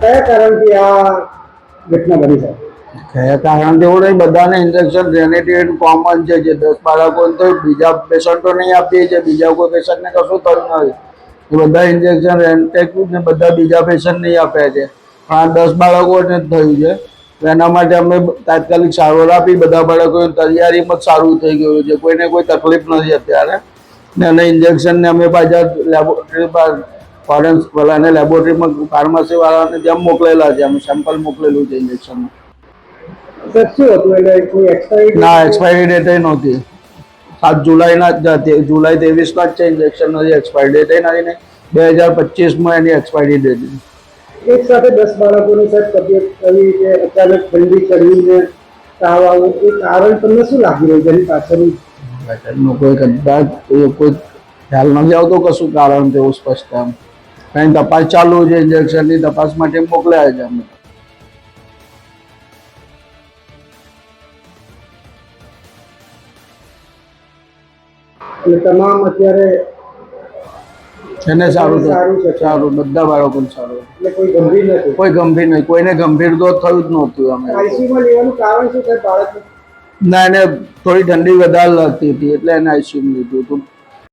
કયા કારણથી આ ઘટના બની સાહેબ કયા કારણ એવું નહીં, બધાને ઇન્જેક્શન રેનેટેડ કોમન છે, જે દસ બાળકોને તો બીજા પેશન્ટો નહીં આપીએ છીએ, બીજા કોઈ પેશન્ટને કશું થયું નથી. એ બધા ઇન્જેક્શન રેનટેક ને બધા બીજા પેશન્ટ નહીં આપ્યા છે. પણ આ દસ બાળકોને જ થયું છે. એના માટે અમે તાત્કાલિક સારવાર આપી, બધા બાળકોની તૈયારીમાં સારું થઈ ગયું છે. કોઈને કોઈ તકલીફ નથી અત્યારે. ને અને ઇન્જેક્શનને અમે પાછા લેબોરેટરી ફોરેન્સ વાળાને લેબોરેટરીમાં ફાર્મસી વાળાને જેમ મોકલેલા છે અમે સેમ્પલ મોકલેલું છે ઇન્જેક્શનનું કોઈ ના એક્સપાયરી ડેટ નહોતી. સાત જુલાઈના જ હતી જુલાઈ ત્રેવીસના જ છે ઇન્જેક્શન નથી એક્સપાયરી ડેટ નથી ને. બે હજાર પચીસમાં એની એક્સપાયરી ડેટ એક સાથે દસ બાળકોની સાહેબ તબિયત આવી કે અચાનક ઠંડી ચડીને તાવ આવું એ કારણ તમને શું લાગી રહ્યું એની પાછળનું કોઈ કદાચ કોઈ ખ્યાલ નથી આવતો કશું કારણ તેવું સ્પષ્ટ એમ. કંઈ તપાસ ચાલુ છે ઇન્જેક્શનની તપાસ માટે મોકલ્યા છે અમે તમામ અત્યારે એને સારું છે. સારું બધા બાળકો સારું. એટલે કોઈ ગંભીર નથી. કોઈ ગંભીર નહીં કોઈને ગંભીર તો થયું જ નહોતું અમે લેવાનું કારણ શું બાળકને? ના એને થોડી ઠંડી વધારે લાગતી હતી એટલે એને આઈસીયુમાં લીધું હતું.